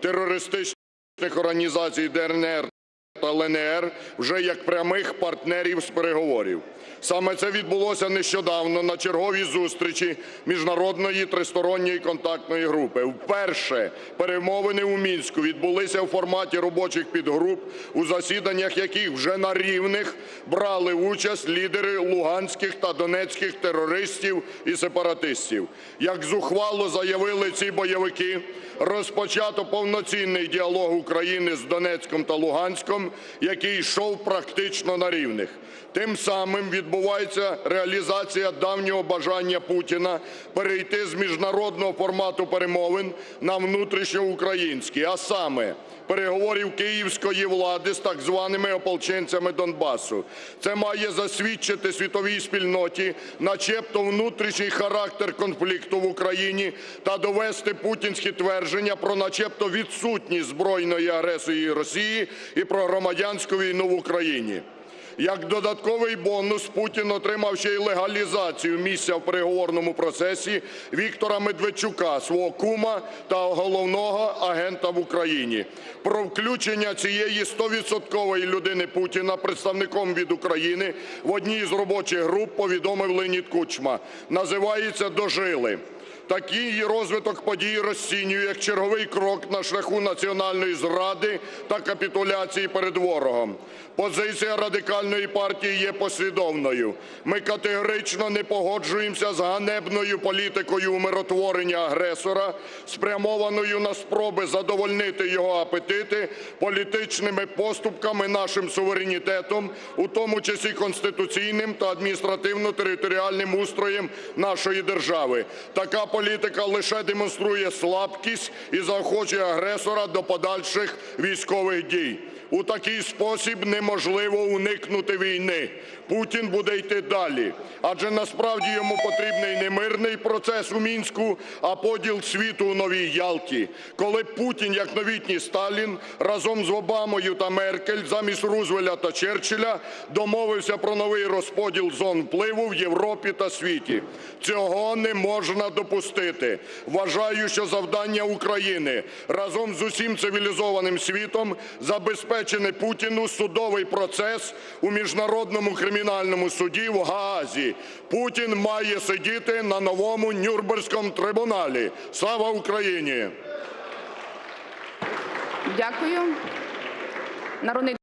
терористичних організацій ДНР та ЛНР вже як прямих партнерів з переговорів. Саме це відбулося нещодавно на черговій зустрічі міжнародної тристоронньої контактної групи. Вперше перемовини у Мінську відбулися у форматі робочих підгруп, у засіданнях яких вже на рівних брали участь лідери луганських та донецьких терористів і сепаратистів. Як зухвало заявили ці бойовики, розпочато повноцінний діалог України з Донецьком та Луганськом, який йшов практично на рівних. Тим самим відбувається реалізація давнього бажання Путіна перейти з міжнародного формату перемовин на внутрішньоукраїнський, а саме переговорів київської влади з так званими ополченцями Донбасу. Це має засвідчити світовій спільноті начебто внутрішній характер конфлікту в Україні та довести путінські твердження про начебто відсутність збройної агресії Росії і про громадянську війну в Україні. Як додатковий бонус Путін отримав ще й легалізацію місця в переговорному процесі Віктора Медведчука, свого кума та головного агента в Україні. Про включення цієї 100-відсоткової людини Путіна представником від України в одній з робочих груп повідомив Леонід Кучма. Називається «Дожили». Такий розвиток подій розцінюю як черговий крок на шляху національної зради та капітуляції перед ворогом. Позиція Радикальної партії є послідовною. Ми категорично не погоджуємося з ганебною політикою умиротворення агресора, спрямованою на спроби задовольнити його апетити політичними поступками нашим суверенітетом, у тому числі конституційним та адміністративно-територіальним устроєм нашої держави. Така політика лише демонструє слабкість і заохочує агресора до подальших військових дій. У такий спосіб неможливо уникнути війни. Путін буде йти далі, адже насправді йому потрібний не мирний процес у Мінську, а поділ світу у Новій Ялті, коли Путін, як новітній Сталін, разом з Обамою та Меркель замість Рузвеля та Черчилля домовився про новий розподіл зон впливу в Європі та світі. Цього не можна допустити. Вважаю, що завдання України разом з усім цивілізованим світом забезпечити Путіну судовий процес у Міжнародному кримінальному суді в Гаазі. Путін має сидіти на новому Нюрнберзькому трибуналі. Слава Україні! Дякую. Народний